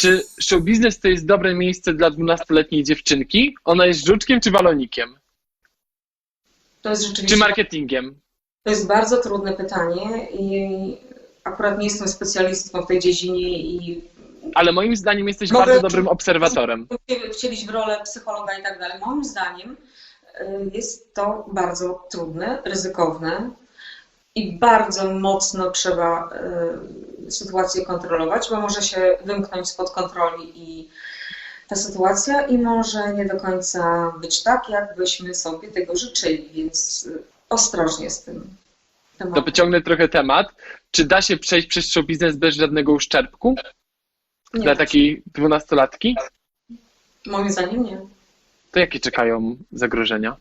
Czy show biznes to jest dobre miejsce dla 12-letniej dziewczynki? Ona jest żuczkiem czy balonikiem? To jest rzeczywiście Czy marketingiem? to jest bardzo trudne pytanie i akurat nie jestem specjalistką w tej dziedzinie i Ale moim zdaniem jesteś Mogę- bardzo dobrym obserwatorem. wcielić w rolę psychologa i tak dalej. Moim zdaniem y, jest to bardzo trudne, ryzykowne i bardzo mocno trzeba y, sytuację kontrolować, bo może się wymknąć spod kontroli i ta sytuacja i może nie do końca być tak, jakbyśmy sobie tego życzyli, więc y, ostrożnie z tym To tematem. pociągnę trochę temat. Czy da się przejść przez show biznes bez żadnego uszczerbku Nie, dla takiej dwunastolatki? Moim zdaniem nie. To jakie czekają zagrożenia?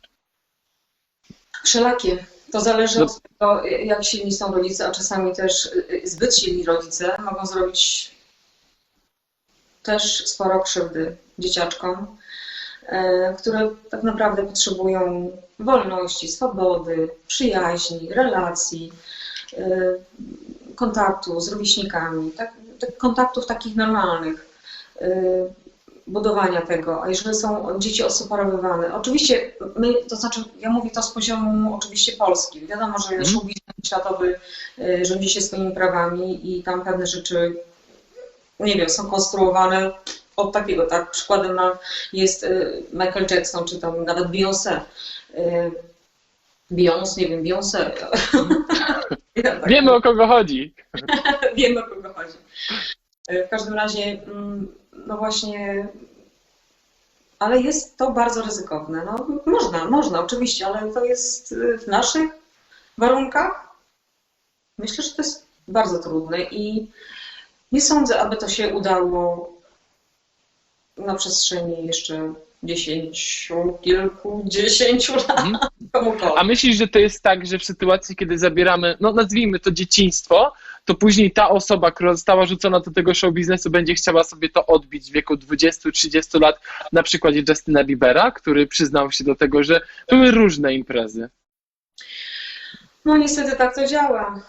Wszelakie. To zależy No- od tego, jak silni są rodzice, a czasami też y, zbyt silni rodzice mogą zrobić też sporo krzywdy dzieciaczkom, e, które tak naprawdę potrzebują wolności, swobody, przyjaźni, relacji, e, kontaktu z rówieśnikami, tak, tak, kontaktów takich normalnych, e, budowania tego. A jeżeli są dzieci odseparowywane, oczywiście my, to znaczy ja mówię to z poziomu oczywiście Polski. Wiadomo, że Mhm. show biznes światowy e, rządzi się swoimi prawami i tam pewne rzeczy, nie wiem, są konstruowane od takiego, tak? Przykładem jest e, Michael Jackson, czy tam nawet Beyoncé. E, Beyoncé, nie wiem, Beyoncé. Ja tak Wiemy o kogo chodzi. Wiemy o kogo chodzi. W każdym razie, mm, no właśnie, ale jest to bardzo ryzykowne. No, można, można, oczywiście, ale to jest y, w naszych warunkach. Myślę, że to jest bardzo trudne i nie sądzę, aby to się udało na przestrzeni jeszcze dziesięciu, kilkudziesięciu lat Mhm. komukolwiek. A myślisz, że to jest tak, że w sytuacji, kiedy zabieramy, no nazwijmy to dzieciństwo, to później ta osoba, która została rzucona do tego show biznesu, będzie chciała sobie to odbić w wieku 20-30 lat, na przykładzie Justina Biebera, który przyznał się do tego, że były różne imprezy. No niestety tak to działa.